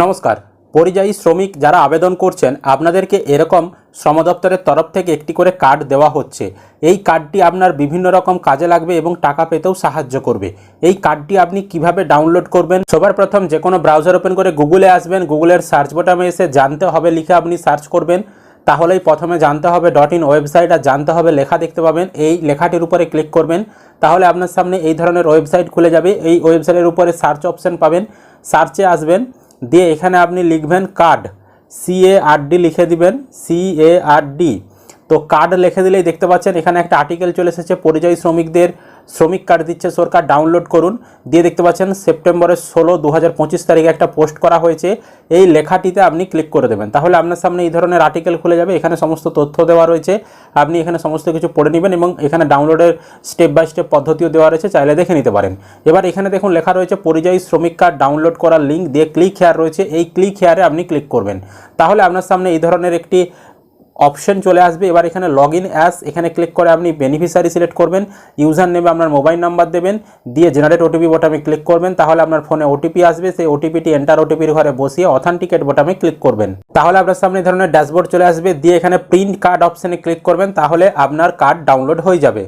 নমস্কার। পরিযায়ী শ্রমিক যারা আবেদন করছেন, আপনাদেরকে এরকম শ্রম দপ্তরের তরফ থেকে একটি করে কার্ড দেওয়া হচ্ছে। এই কার্ডটি আপনার বিভিন্ন রকম কাজে লাগবে এবং টাকা পেতেও সাহায্য করবে। এই কার্ডটি আপনি কীভাবে ডাউনলোড করবেন? সবার প্রথম যে কোনো ব্রাউজার ওপেন করে গুগলে আসবেন। গুগলের সার্চ বোটামে এসে জানতে হবে লিখে আপনি সার্চ করবেন। তাহলেই প্রথমে জানতে হবে ডট ইন ওয়েবসাইট আর জানতে হবে লেখা দেখতে পাবেন। এই লেখাটির উপরে ক্লিক করবেন। তাহলে আপনার সামনে এই ধরনের ওয়েবসাইট খুলে যাবে। এই ওয়েবসাইটের উপরে সার্চ অপশন পাবেন। সার্চে আসবেন। দিয়ে এখানে আপনি লিখবেন card C A R D লিখে দিবেন সি এ আর ডি তো কার্ড লিখে দিলেই দেখতে পাচ্ছেন এখানে একটা আর্টিকেল চলে এসেছে, পরিযায়ী শ্রমিকদের শ্রমিক কার্ড দিচ্ছে, সরকার ডাউনলোড করুন। দিয়ে দেখতে পাচ্ছেন সেপ্টেম্বরের ষোলো দু তারিখে একটা পোস্ট করা হয়েছে। এই লেখাটিতে আপনি ক্লিক করে দেবেন। তাহলে আপনার সামনে এই ধরনের আর্টিকেল খুলে যাবে। এখানে সমস্ত তথ্য দেওয়া রয়েছে। আপনি এখানে সমস্ত কিছু পড়ে নেবেন এবং এখানে ডাউনলোডের স্টেপ বাই স্টেপ পদ্ধতিও দেওয়া রয়েছে। চাইলে দেখে নিতে পারেন। এবার এখানে দেখুন লেখা রয়েছে, পরিযায়ী শ্রমিক কার্ড ডাউনলোড করার লিঙ্ক দিয়ে ক্লিক হেয়ার রয়েছে। এই ক্লিক হেয়ারে আপনি ক্লিক করবেন। তাহলে আপনার সামনে এই ধরনের একটি অপশন চলে আসবে। এবার এখানে লগ ইন অ্যাস এখানে ক্লিক করে আপনি বেনিফিশিয়ারি সিলেক্ট করবেন। ইউজার নেমে আপনার মোবাইল নাম্বার দেবেন। দিয়ে জেনারেট ওটিপি বোটামে ক্লিক করবেন। তাহলে আপনার ফোনে ওটিপি আসবে। সেই ওটিপিটি এন্টার ওটিপির ঘরে বসিয়ে অথেন্টিকেট বোটামে ক্লিক করবেন। তাহলে আপনার সামনে ধরনের ড্যাশবোর্ড চলে আসবে। দিয়ে এখানে প্রিন্ট কার্ড অপশানে ক্লিক করবেন। তাহলে আপনার কার্ড ডাউনলোড হয়ে যাবে।